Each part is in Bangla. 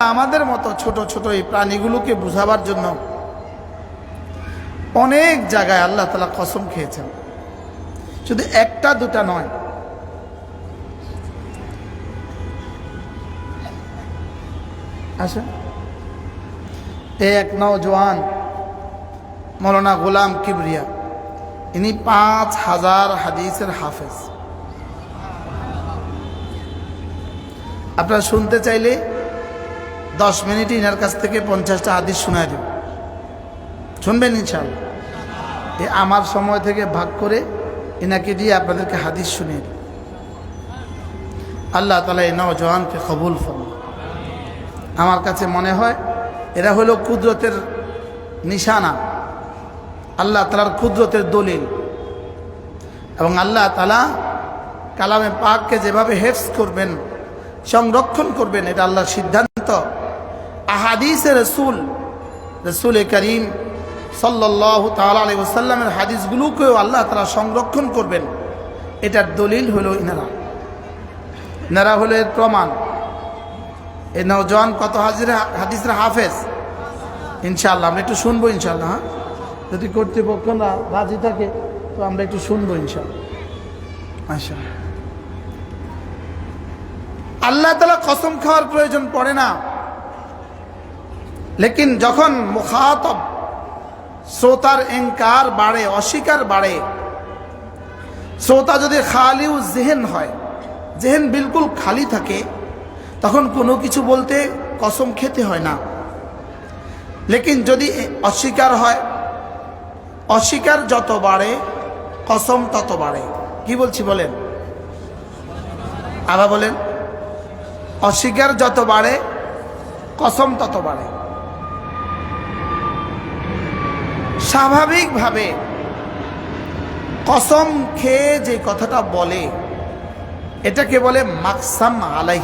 আমাদের মতো ছোট ছোট এই প্রাণীগুলোকে বুঝাবার জন্য অনেক জায়গায় আল্লাহ তালা কসম খেয়েছেন। শুধু একটা দুটা নয়। আসেন। এ এক নওজোয়ান, মৌলানা গোলাম কিবরিয়া, ইনি পাঁচ হাজার হাদিসের হাফেজ। আপনারা শুনতে চাইলে দশ মিনিট ইনার কাছ থেকে পঞ্চাশটা হাদিস শোনায় দেব। শুনবেন ইনশাল্লাহ এ আমার সময় থেকে ভাগ করে এনাকে দিয়ে আপনাদেরকে হাদিস শুনিয়ে দেব। আল্লাহ তালা এই নওজওয়ানকে কবুল ফরম আমার কাছে মনে হয় এরা হলো কুদরতের নিশানা। আল্লাহ তালার কুদরতের দলিল। এবং আল্লাহ তালা কালামে পাককে যেভাবে হেফস করবেন, সংরক্ষণ করবেন, এটা আল্লাহর সিদ্ধান্ত। আহাদিসে রসুল রসুল করিম সাল্লাহ তাল আলী ওসাল্লামের হাদিসগুলোকেও আল্লাহ তালা সংরক্ষণ করবেন। এটার দলিল হলো ইনারা। ইনারা হলো এর প্রমাণ। এই নওজওয়ান কত হাজির হাদিসের হাফেজ? ইনশাল্লাহ আমরা একটু শুনব ইনশাল্লাহ হ্যাঁ? যদি কর্তৃপক্ষ না রাজি থাকে, তো আমরা একটু শুনব ইনশাল্লাহ আচ্ছা আল্লাহ তালা কসম খাওয়ার প্রয়োজন পড়ে না। লেকিন যখন মুখাতব শ্রোতার এঙ্কার বাড়ে, অস্বীকার বাড়ে, শ্রোতা যদি খালিউ জেহেন হয়, জেহেন বিলকুল খালি থাকে, তখন কোনো কিছু বলতে কসম খেতে হয় না। লেকিন যদি অস্বীকার হয়, অস্বীকার যত বাড়ে, কসম তত বাড়ে। কি বলছি বলেন? আবার বলেন, অস্বীকার যত বাড়ে, কসম তত বাড়ে। স্বাভাবিকভাবে কসম খেয়ে যে কথাটা বলে, এটাকে বলে মাকসাম আলাই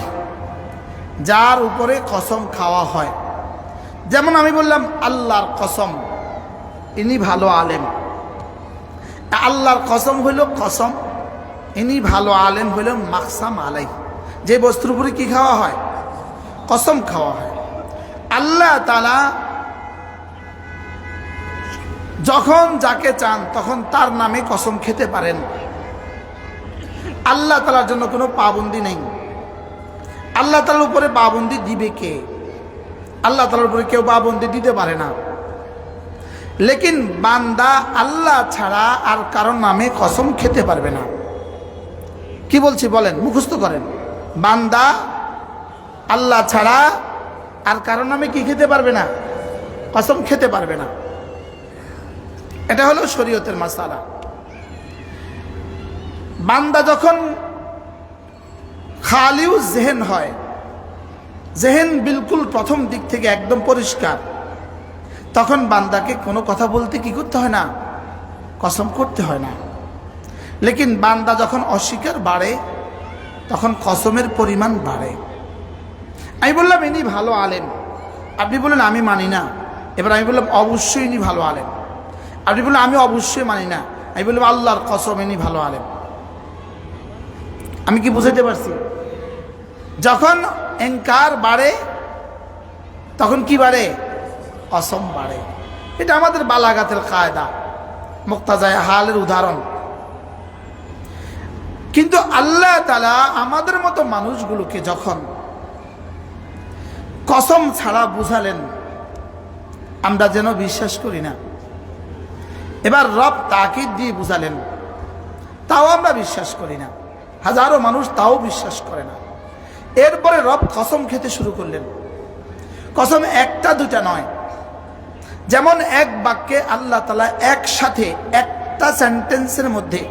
যার উপরে কসম খাওয়া হয়। যেমন আমি বললাম, আল্লাহর কসম, ইনি ভালো আলেম। আল্লাহর কসম হইল কসম, ইনি ভালো আলেম হইল মাকসাম আলাই যে বস্তুর উপরে কি খাওয়া হয়? কসম খাওয়া হয়। আল্লাহ তালা যখন যাকে চান, তখন তার নামে কসম খেতে পারেন। আল্লাহ তালার জন্য কোনো পাবন্দি নেই। আল্লাহ তালার উপরে পাবন্দি দিবে কে? আল্লাহ তালার উপরে কেউ পাবন্দি দিতে পারে না। লেকিন বান্দা আল্লাহ ছাড়া আর কারোর নামে কসম খেতে পারবে না। কি বলছি বলেন, মুখস্থ করেন। বান্দা আল্লাহ ছাড়া আর কারোর নামে কি খেতে পারবে না? কসম খেতে পারবে না। এটা হলো শরীয়তের মাসালা। বান্দা যখন খালিউ জেহেন হয়, জেহেন বিলকুল প্রথম দিক থেকে একদম পরিষ্কার। তখন বান্দাকে কোনো কথা বলতে কি করতে হয় না? কসম করতে হয় না। লেকিন বান্দা যখন অস্বীকার বাড়ে, তখন কসমের পরিমাণ বাড়ে। আমি বললাম, ইনি ভালো আলেম। আপনি বললেন, আমি মানি না। এবার আমি বললাম, অবশ্যই ইনি ভালো আলেম। আপনি বললেন আমি অবশ্যই মানি না। আমি বললাম, আল্লাহর কসম, ইনি ভালো আলেম। আমি কি বুঝাইতে পারছি? যখন এঙ্কার বাড়ে, তখন কি বাড়ে? কসম বাড়ে। এটা আমাদের বালাগাতের কায়দা, মুক্তাজায় হালের উদাহরণ। কিন্তু আল্লাহ তালা আমাদের মতো মানুষগুলোকে যখন কসম ছাড়া বুঝালেন, আমরা যেন বিশ্বাস করি না। এবার রব তাকিদ দিয়ে বুঝালেন। তাও আমরা বিশ্বাস করি না। হাজারো মানুষ তাও বিশ্বাস করে না। এরপরে রব কসম খেতে শুরু করলেন। কসম একটা দুটা নয়। যেমন এক বাক্যে আল্লাহ তালা একসাথে একটা সেন্টেন্সের মধ্যে,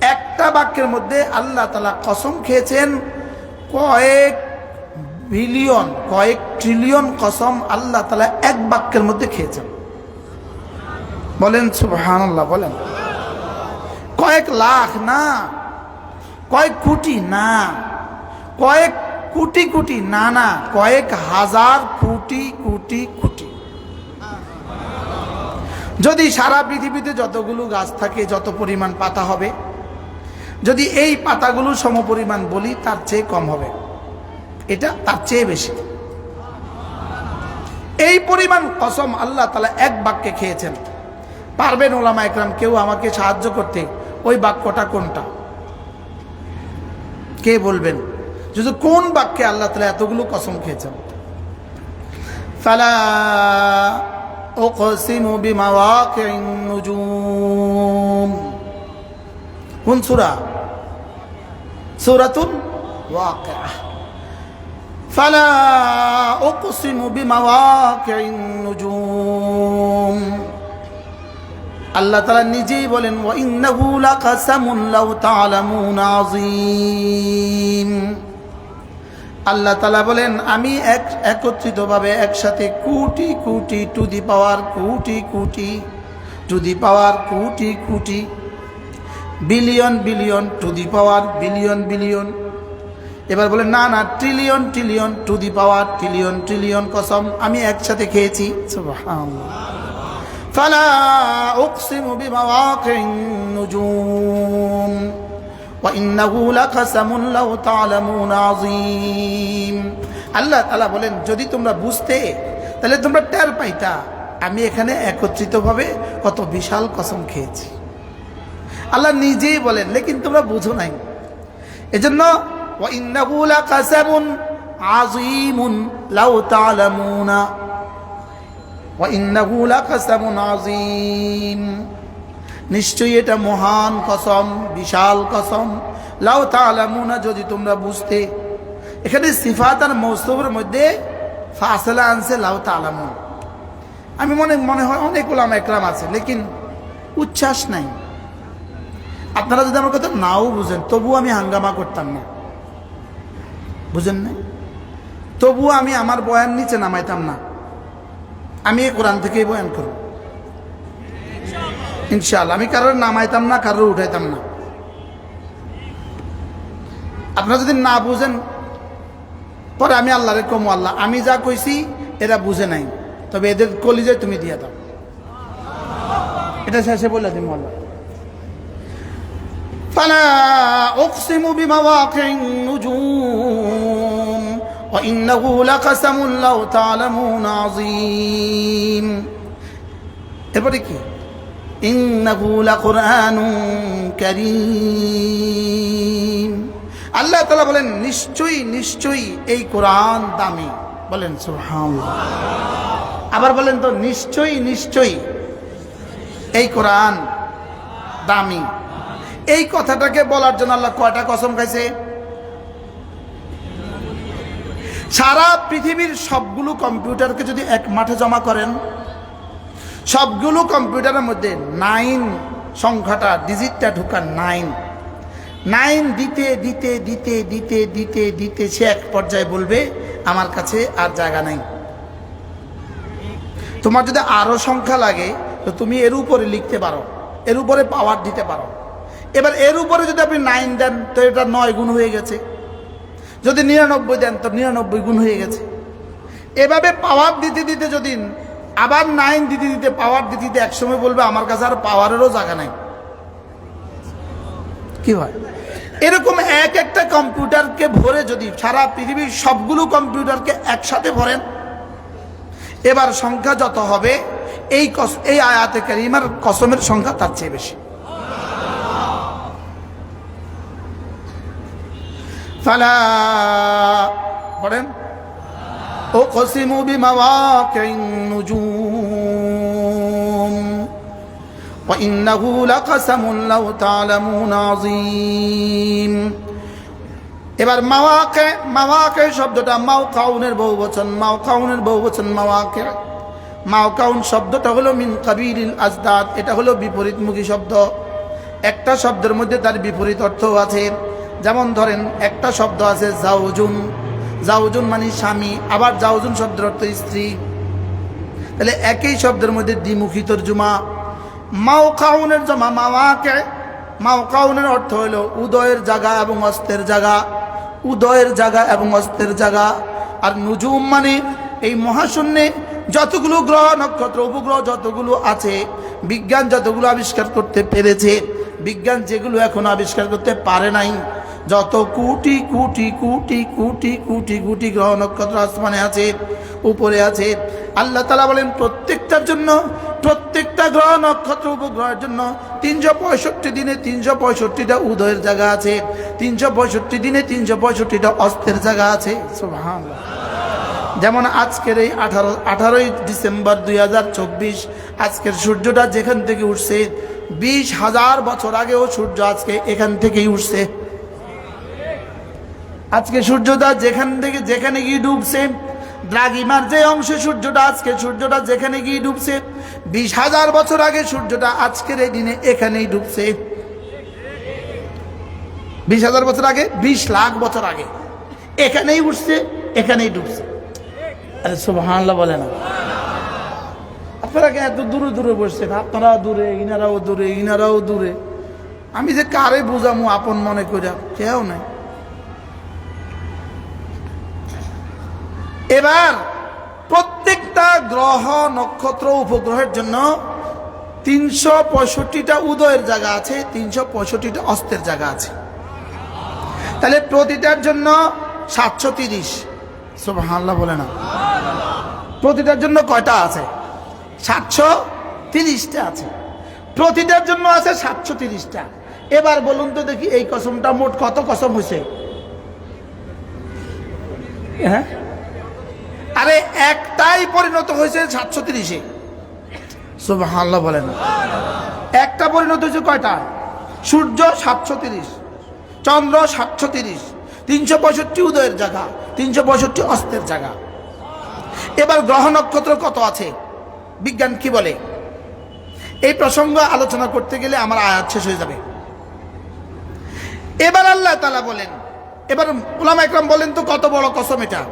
একটা বাক্যের মধ্যে আল্লাহ তালা কসম খেয়েছেন, কয়েক বিলিয়ন, কয়েক ট্রিলিয়ন কসম আল্লাহ তালা এক বাক্যের মধ্যে খেয়েছেন। বলেন সুবহান বলেন। কয়েক লাখ, না। কয়েক কোটি, না। কয়েক কোটি কোটি, না না। কয়েক হাজার কোটি কোটি কোটি। যদি সারা পৃথিবীতে যতগুলো গাছ থাকে, যত পরিমাণ পাতা হবে, যদি এই পাতাগুলো সমপরিমাণ বলি, তার চেয়ে কম হবে। এটা তার চেয়ে বেশি। এই পরিমাণ কসম আল্লাহ তালা এক বাক্যে খেয়েছেন। পারবেন ওলামা একরাম কেউ আমাকে সাহায্য করতে ওই বাক্যটা কোনটা কে বলবেন যদি কোন বাক্যে আল্লাহ তালা এতগুলো কসম খেয়েছেন ফালা أقسم بمواقع النجوم কোন সূরা সূরাতুল ওয়াকিআহ فلا أقسم بمواقع النجوم আল্লাহ তালা নিজেই বলেন আল্লাহ তালা বলেন, আমি এক, একত্রিতভাবে একসাথে কোটি, কুটি টু দি পাওয়ার, কুটি কুটি টু দি পাওয়ার, কুটি কুটি billion billion to the power, billion billion. এবার বলে না না, trillion trillion to the power, trillion trillion কসম আমি একসাথে খেয়েছি। ফালা উকসিমু বিমাওয়াকিন নুজুম وإنه لقسم لو تعلمون عظيم আল্লাহ তাআলা বলেন যদি তোমরা বুঝতে তাহলে তোমরা টের পাইতা আমি এখানে একত্রিতভাবে কত বিশাল কসম খেয়েছি আল্লাহ নিজেই বলেন লেকিন তোমরা বুঝো নাই এজন্য وإنه لقسم عظيم لو تعلمون নিশ্চয়ই এটা মহান কসম, বিশাল কসম। লাউ তালামুনা যদি তোমরা বুঝতে। এখানে সিফাত আর মৌসুমের মধ্যে ফাসলা আনছে লাউ তালামুন আমি মনে মনে হয় অনেক ওলাম একলাম আছে, লেকিন উচ্ছ্বাস নাই। আপনারা যদি আমার কথা নাও বুঝেন, তবুও আমি হাঙ্গামা করতাম না। বুঝেন না তবুও আমি আমার বয়ান নিচে নামাইতাম না। আমি এই কোরআন থেকেই বয়ান করব ইনশাআল্লাহ আমি কারোর নামাইতাম না কারোর উঠাইতাম না আপনারা যদি না বুঝেন পরে আমি আল্লাহরে কমু আল্লাহ আমি যা কইছি এরা বুঝে নাই তবে এদের কলিজে তুমি দিয়ে দাও এটা শেষে বলে দিম আল্লাহ فلا أقسم بمواقع النجوم وإنه لقسم لو تعلمون عظيم এরপরে কি إنه لقرآن كريم আল্লাহ তালা বলেন নিশ্চয়ই নিশ্চয়ই এই কোরআন দামি বলেন সুবহানাল্লাহ আবার বলেন তো নিশ্চয়ই নিশ্চয়ই এই কোরআন দামি এই কথাটাকে বলার জন্য আল্লাহ কয়টা কসম খাইছে সারা পৃথিবীর সবগুলো কম্পিউটারকে যদি এক মাঠে জমা করেন, সবগুলো কম্পিউটারের মধ্যে নাইন সংখ্যাটা, ডিজিটটা ঢুকান নাইন। নাইন দিতে দিতে দিতে দিতে দিতে দিতে সে এক পর্যায়ে বলবে, আমার কাছে আর জায়গা নাই। তোমার যদি আরও সংখ্যা লাগে, তো তুমি এর উপরে লিখতে পারো, এর উপরে পাওয়ার দিতে পারো। এবার এর উপরে যদি আপনি নাইন দেন, তো এটা নয় গুণ হয়ে গেছে। যদি নিরানব্বই দেন, তো নিরানব্বই গুণ হয়ে গেছে। এভাবে পাওয়ার দিতে দিতে যদি আবার নাইন দিতে দিতে পাওয়ার দিতে দিতে একসময় বলবে, আমার কাছে আর পাওয়ারেরও জায়গা নাই। কি হয়? এরকম এক একটা কম্পিউটারকে ভরে যদি সারা পৃথিবীর সবগুলো কম্পিউটারকে একসাথে ভরেন, এবার সংখ্যা যত হবে, এই এই আয়াতে কারিমার কসমের সংখ্যা তার চেয়ে বেশি। ফালা পড়েন أقسم بمواقع النجوم وإنه لقسم لو تعلمون عظيم এবার মাওয়াকে মাওয়াকে শব্দটা মাও কাউনের বহু বচন মাও কাউনের বহু বচন মাওয়াকে মাও কাউন শব্দটা হলো মিন কাবিরিল আজদাদ এটা হলো বিপরীতমুখী শব্দ একটা শব্দের মধ্যে তার বিপরীত অর্থ আছে যেমন ধরেন, একটা শব্দ আছে জাউজুন। জাউজুন মানে স্বামী, আবার জাউজুন শব্দের অর্থ স্ত্রী। তাহলে একই শব্দের মধ্যে দ্বিমুখী তর্জুমা। মাও কাউনের জমা মাওয়াকে। মাও কাউনের অর্থ হলো উদয়ের জায়গা এবং অস্তের জায়গা। উদয়ের জায়গা এবং অস্তের জায়গা। আর নুজুম মানে এই মহাশূন্যে যতগুলো গ্রহ, নক্ষত্র, উপগ্রহ যতগুলো আছে, বিজ্ঞান যতগুলো আবিষ্কার করতে পেরেছে, বিজ্ঞান যেগুলো এখন আবিষ্কার করতে পারে নাই যত কোটি কোটি কোটি কোটি কোটি কোটি গ্রহ নক্ষত্র আসমানে আছে, উপরে আছে। আল্লাহ তালা বলেন, প্রত্যেকটার জন্য, প্রত্যেকটা গ্রহ নক্ষত্র উপগ্রহের জন্য তিনশো পঁয়ষট্টি দিনে তিনশো পঁয়ষট্টিটা উদয়ের জায়গা আছে, তিনশো পঁয়ষট্টি দিনে তিনশো পঁয়ষট্টিটা অস্তের জায়গা আছে। যেমন আজকের এই আঠারো, আঠারোই ডিসেম্বর দুই হাজার চব্বিশ, আজকের সূর্যটা যেখান থেকে উঠছে, বিশ হাজার বছর আগেও সূর্য আজকে এখান থেকেই উঠছে। আজকে সূর্যটা যেখান থেকে, যেখানে গিয়ে ডুবছে দ্রাগিমার যে অংশে সূর্যটা, আজকে সূর্যটা যেখানে গিয়ে ডুবছে, বিশ হাজার বছর আগে সূর্যটা আজকের এই দিনে এখানেই ডুবছে। বিশ হাজার বছর আগে, বিশ লাখ বছর আগে। এখানেই উঠছে, এখানেই ডুবছে। আরে সুবহানাল্লাহ বলে না। আপনারা এত দূরে দূরে বসছেন? আপনারাও দূরে, ইনারাও দূরে ইনারাও দূরে। আমি যে কারে বুঝামু আপন মনে করিয়া কেউ নাই। এবার প্রত্যেকটা গ্রহ নক্ষত্র উপগ্রহের জন্য তিনশো পঁয়ষট্টিটা উদয়ের জায়গা আছে, তিনশো পঁয়ষট্টিটা অস্তের জায়গা আছে। তাহলে প্রতিটার জন্য সাতশো তিরিশ। সুবহানাল্লাহ বলে না। প্রতিটার জন্য কয়টা আছে? সাতশো তিরিশটা আছে। প্রতিটার জন্য আছে সাতশো তিরিশটা। এবার বলুন তো দেখি এই কসমটা মোট কত কসম হয়েছে? হ্যাঁ? আরে একটাই পরিণত হয়েছে সাতশো তিরিশে। সুবহানাল্লাহ বলেন। একটা পরিণত হয়েছে কয়টা? সূর্য সাতশো তিরিশ, চন্দ্র সাতশো তিরিশ, তিনশো পঁয়ষট্টি উদয়ের জায়গা, তিনশো পঁয়ষট্টি অস্তের জায়গা। এবার গ্রহ নক্ষত্র কত আছে? বিজ্ঞান কি বলে? এই প্রসঙ্গ আলোচনা করতে গেলে আমার আয়াত শেষ হয়ে যাবে। এবার আল্লাহ তালা বলেন, এবার উলামা একরাম বলেন তো কত বড় কসম এটা?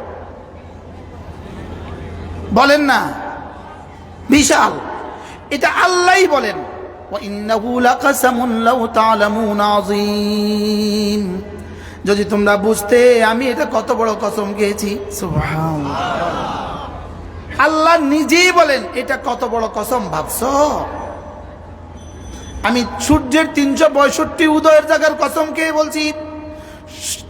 বলেন না। বিশাল। এটা আল্লাহ বলেন। যদি তোমরা বুঝতে, আমি এটা কত বড় কসম খেয়েছি। আল্লাহ নিজেই বলেন, এটা কত বড় কসম, ভাবছ? আমি সূর্যের তিনশো পঁয়ষট্টি উদয়ের জায়গার কসম খেয়ে বলছি।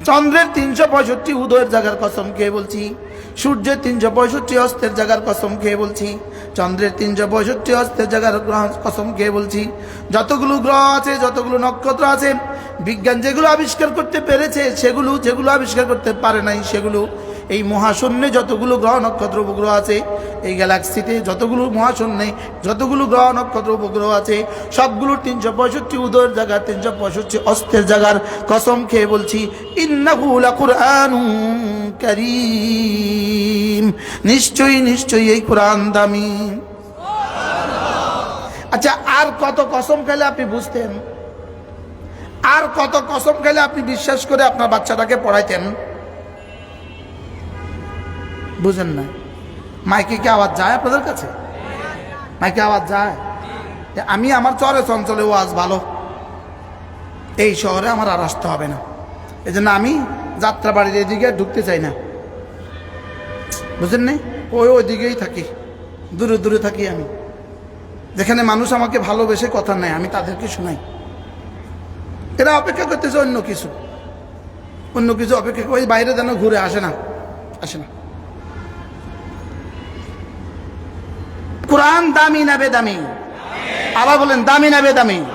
চন্দ্রের তিনশো পঁয়ষট্টি উদয়ের জায়গার কসম খেয়ে বলছি। সূর্যের তিনশো পঁয়ষট্টি অস্তের জায়গার কসম খেয়ে বলছি। চন্দ্রের তিনশো পঁয়ষট্টি অস্তের জায়গার গ্রহ- কসম খেয়ে বলছি। যতগুলো গ্রহ আছে, যতগুলো নক্ষত্র আছে, বিজ্ঞান যেগুলো আবিষ্কার করতে পেরেছে, সেগুলো যেগুলো আবিষ্কার করতে পারে নাই, সেগুলো এই মহাশূন্যে যতগুলো গ্রহ, নক্ষত্র উপগ্রহ আছে, এই গ্যালাক্সিতে যতগুলো মহাশূন্যে যতগুলো গ্রহ, নক্ষত্র উপগ্রহ আছে, সবগুলো তিনশো পঁয়ষট্টি উদয়ের জায়গা, তিনশো পঁয়ষট্টি অস্তের জায়গার কসম খেয়ে বলছি নিশ্চয়ই নিশ্চয়ই এই কোরআন দামি। আচ্ছা আর কত কসম খেলে আপনি বুঝতেন? আর কত কসম খেলে আপনি বিশ্বাস করে আপনার বাচ্চাটাকে পড়াইতেন? বুঝেন না। মাইকে কি আওয়াজ যায় আপনাদের কাছে? মাইকে আওয়াজ যায়? আমি আমার চরে চঞ্চলে ওয়াজ ভালো। এই শহরে আমার আর আসতে হবে না। এই জন্য আমি যাত্রা বাড়ির এদিকে ঢুকতে চাই না। বুঝেন নি ওই ওইদিকেই থাকি। দূরে দূরে থাকি আমি। যেখানে মানুষ আমাকে ভালোবেসে কথা নেয়, আমি তাদেরকে শোনাই। এরা অপেক্ষা করতেছে অন্য কিছু। অন্য কিছু অপেক্ষা ওই বাইরে যেন ঘুরে আসে না। আসে না। কোরআন দামি না বেদামি? আবার বলেন, দামি না বেদামি?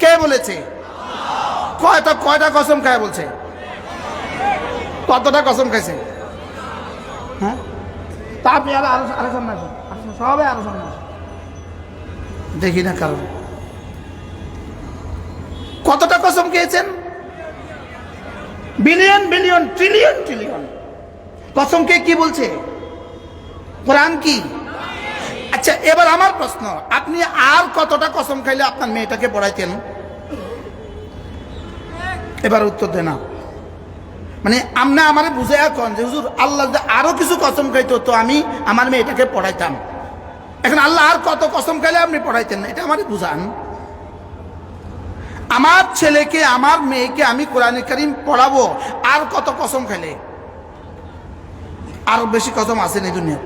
কে বলেছে? কয়টা কয়টা কসম খায় বলছে? কতটা কসম খাইছে? হ্যাঁ? আরও আরও আরও। দেখি না কারণ। কতটা কসম খেয়েছেন? Billion billion, trillion trillion. কসম কে কি বলছে? কোরআন কি? আচ্ছা এবার আমার প্রশ্ন। আপনি আর কতটা কসম খাইলে আপনার মেয়েটাকে পড়াইতেন? এবার উত্তর দেন না। মানে আমরা আমারে বুঝে এখন যে, হুজুর, আল্লাহ আরও কিছু কসম খাইতো, তো আমি আমার মেয়েটাকে পড়াইতাম। এখন আল্লাহ আর কত কসম খাইলে আপনি পড়াইতেন না? এটা আমারে বুঝান। আমার ছেলেকে, আমার মেয়েকে আমি কোরআন করিম পড়াবো, আর কত কসম খাইলে? আরও বেশি কসম আছে এই দুনিয়া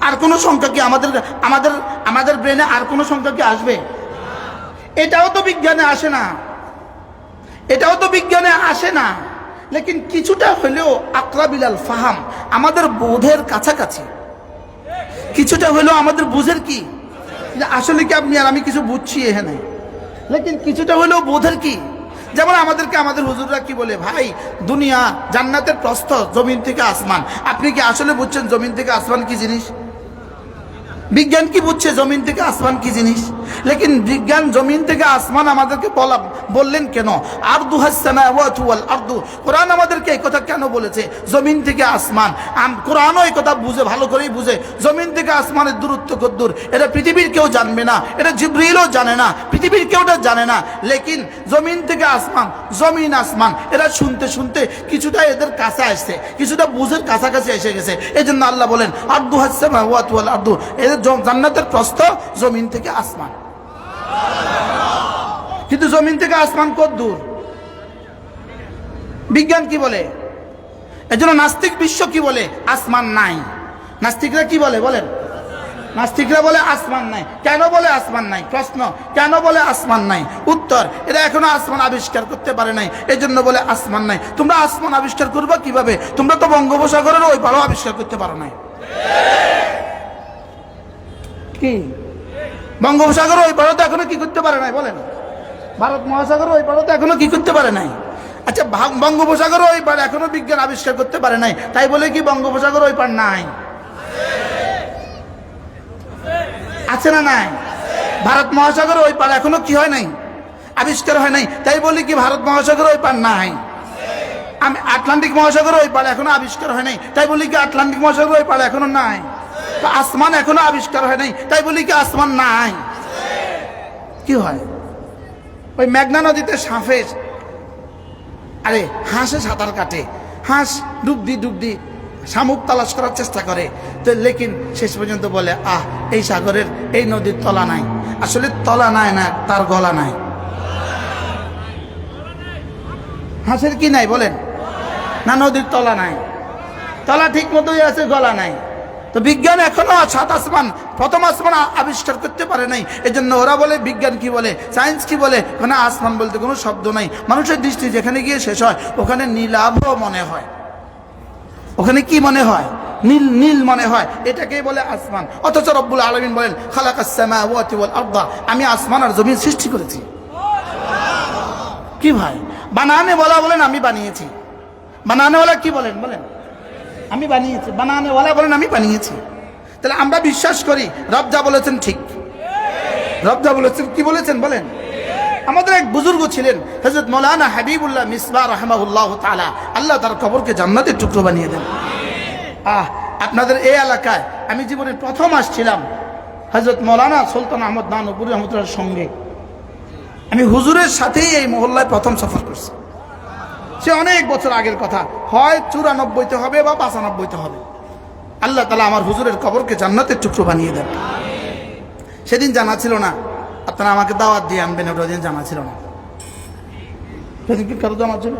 আর কোনো সংখ্যা কি আমাদের আমাদের আমাদের ব্রেনে আর কোনো সংখ্যা কি আসবে? এটাও তো বিজ্ঞানে আসে না। এটাও তো বিজ্ঞানে আসে না। লেকিন কিছুটা হলেও আকরাবিলাল ফাহাম, আমাদের বোধের কাছাকাছি। কিছুটা হলেও আমাদের বুঝের কি? আসলে কি আপনি আর আমি কিছু বুঝছি এখানে? লেকিন কিছুটা হলেও বোধের কি? যেমন আমাদেরকে, আমাদের হুজুররা কি বলে, ভাই, দুনিয়া জান্নাতের প্রস্থ, জমিন থেকে আসমান। আপনি কি আসলে বুঝছেন জমিন থেকে আসমান কি জিনিস? বিজ্ঞান কি বুঝছে, জমিন থেকে আসমান কি জিনিস? লেকিন বিজ্ঞান জমিন থেকে আসমান আমাদেরকে বলা, বললেন কেন? আর্দু হাসানা ওয়াল আর্দু। কোরআন আমাদেরকে এই কথা কেন বলেছে? জমিন থেকে আসমান। কোরআনও এই কথা বুঝে, ভালো করেই বুঝে। জমিন থেকে আসমানের দূরত্ব কদ্দূর। এটা পৃথিবীর কেউ জানবে না। এটা জিব্রিলও জানে না। পৃথিবীর কেউটা জানে না। লেকিন জমিন থেকে আসমান, জমিন আসমান। এরা শুনতে শুনতে কিছুটা এদের কাছে আসছে, কিছুটা বুঝের কাছাকাছি এসে গেছে। এই জন্য আল্লাহ বলেন, আর্দু হাসানা ওয়াল আর্দু। এদের জান্নাতের প্রস্থ জমিন থেকে আসমান। কিন্তু জমিন থেকে আসমান কত দূর? বিজ্ঞান কি বলে? এজন্য নাস্তিক বিশ্ব কি বলে? আসমান নাই। নাস্তিকরা কি বলে? বলেন। নাস্তিকরা বলে আসমান নাই। কেন বলে আসমান নাই? প্রশ্ন, কেন বলে আসমান নাই? উত্তর, এরা এখনও আসমান আবিষ্কার করতে পারে নাই। এই জন্য বলে আসমান নাই। তোমরা আসমান আবিষ্কার করবে কীভাবে? তোমরা তো বঙ্গোপসাগরের ওই পারও আবিষ্কার করতে পারো নাই। কি? বঙ্গোপসাগর ওই পারও তো এখনও কি করতে পারে নাই? বলেন। ভারত মহাসাগর ওই পারও তো এখনও কি করতে পারে নাই? আচ্ছা বঙ্গোপসাগর ওই পার এখনও বিজ্ঞান আবিষ্কার করতে পারে নাই। তাই বলে কি বঙ্গোপসাগর ওই পার নাই? আছে না নাই? ভারত মহাসাগর ওই পার এখনও কি হয় নাই? আবিষ্কার হয় নাই। তাই বলি কি, ভারত মহাসাগর ওই পার নাই। আমি আটলান্টিক মহাসাগর ওই পার এখনও আবিষ্কার হয় নাই। তাই বলি কি, আটলান্টিক মহাসাগর ওই পার এখনও নাই। আসমান এখনও আবিষ্কার হয় নাই। তাই বলি কি, আসমান নাই। কি হয়? ওই মেঘনা নদীতে সাঁফের আরে, হাঁসে সাঁতার কাটে। হাঁস ডুব দি ডুব দি শামুক তালাশ করার চেষ্টা করে। তো লেকিন শেষ পর্যন্ত বলে, আহ, এই সাগরের এই নদীর তলা নাই। আসলে তলা নাই না, তার গলা নাই। হাঁসের কি নাই বলেন? না, নদীর তলা নাই। তলা ঠিক মতোই আছে, গলা নাই। তো বিজ্ঞান এখনও সাত আসমান, প্রথম আসমান আবিষ্কার করতে পারে নাই। এই জন্য ওরা বলে, বিজ্ঞান কি বলে, সায়েন্স কি বলে ওখানে আসমান বলতে কোনো শব্দ নাই। মানুষের দৃষ্টি যেখানে গিয়ে শেষ হয়, ওখানে নীলাভ মনে হয়। ওখানে কি মনে হয়? নীল নীল মনে হয়। এটাকেই বলে আসমান। অথচ রব্বুল আলমিন বলেন আর্দা। আমি আসমান আর জমিন সৃষ্টি করেছি। কি ভাই? বানানে বলা বলেন, আমি বানিয়েছি। বানানেওয়ালা কি বলেন বলেন? আমি বানিয়েছি। বানানেওয়ালা বলেন, আমি বানিয়েছি। তাহলে আমরা বিশ্বাস করি, রব বলেছেন ঠিক। রব বলেছেন, কি বলেছেন, বলেন? আমাদের এক বুজুর্গ ছিলেন হজরত মৌলানা হাবিবুল্লাহ মিসবা রহমাউল্লাহ তালা আল্লাহ তার কবরকে জান্নাতের টুকরো বানিয়ে দেন। আহ, আপনাদের এই এলাকায় আমি জীবনে প্রথম আসছিলাম হজরত মৌলানা সুলতান আহমদ নানুপুর রহমতুল্লাহর সঙ্গে। আমি হুজুরের সাথেই এই মহল্লায় প্রথম সফর করছি। সে অনেক বছর আগের কথা। হয় চুরানব্বইতে হবে বা পাঁচানব্বইতে হবে। আল্লাহ তালা আমার হুজুরের কবরকে জান্নাতের টুকরো বানিয়ে দেন। সেদিন জানা ছিল না আপনারা আমাকে দাওয়াত দিয়ে আনবেন, ওটা ওই জানা ছিল না। সেদিন কি কারও জানা ছিল?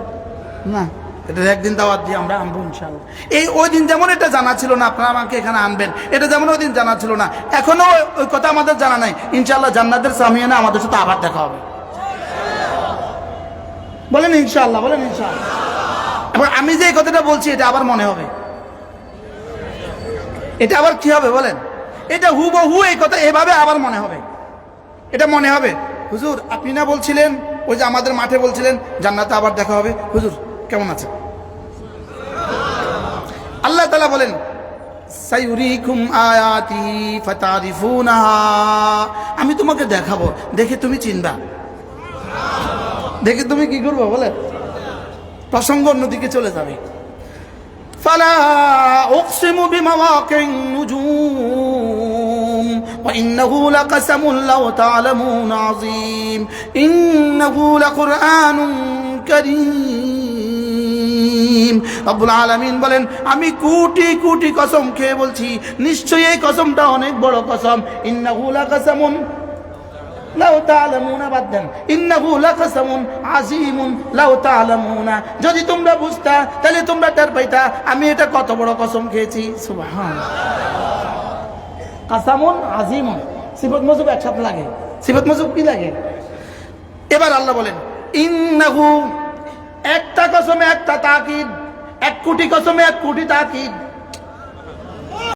না, এটা একদিন দাওয়াত দিয়ে আমরা আনব ইনশাল্লাহ এই ওই দিন যেমন এটা জানা ছিল না, আপনারা আমাকে এখানে আনবেন, এটা যেমন ওই দিন জানা ছিল না, এখনও ওই- ওই কথা আমাদের জানা নাই। ইনশাল্লাহ জান্নাতের সামিয়ানা আমাদের সাথে আবার দেখা হবে। বলেন ইনশাল্লাহ বলেন ইনশাল্লাহ এবার আমি যে এই কথাটা বলছি, এটা আবার মনে হবে। এটা আবার কি হবে বলেন? এটা হুবহু এই কথা এভাবে আবার মনে হবে। এটা মনে হবে। হুজুর, আপনি না বলছিলেন, ওই যে আমাদের মাঠে বলছিলেন, জান্নাতে আবার দেখা হবে। হুজুর, কেমন আছে আল্লাহ তালা বলেন আমি তোমাকে দেখাবো, দেখে তুমি চিনবা। দেখে তুমি কি করব বলে? প্রসঙ্গ অন্যদিকে চলে যাবে। ফালা বিমা وإنه لقسم لو تعلمون عظيم إنه لقرآن كريم রব্বুল আলামিন বলেন আমি কোটি কোটি কসম খেয়ে বলছি নিশ্চয়ই এই কসমটা অনেক বড় কসম ইন্নাহু লাকাসামুন লাউ তাআলামুনা বাদ দেন ইন্নাহু লাকাসামুন আযীমুন লাউ তাআলামুনা যদি তোমরা বুঝতা তাহলে তোমরা টের পাইতা আমি এটা কত বড় কসম খেয়েছি সুবহান কাসামুন আজিমুন সিফত মজুব একসাথে লাগে। সিফত মজুব কি লাগে? এবার আল্লাহ বলেন, ইন্নাহু, একটা কসমে একটা তাকিদ, এক কোটি কসমে এক কোটি তাকিদ।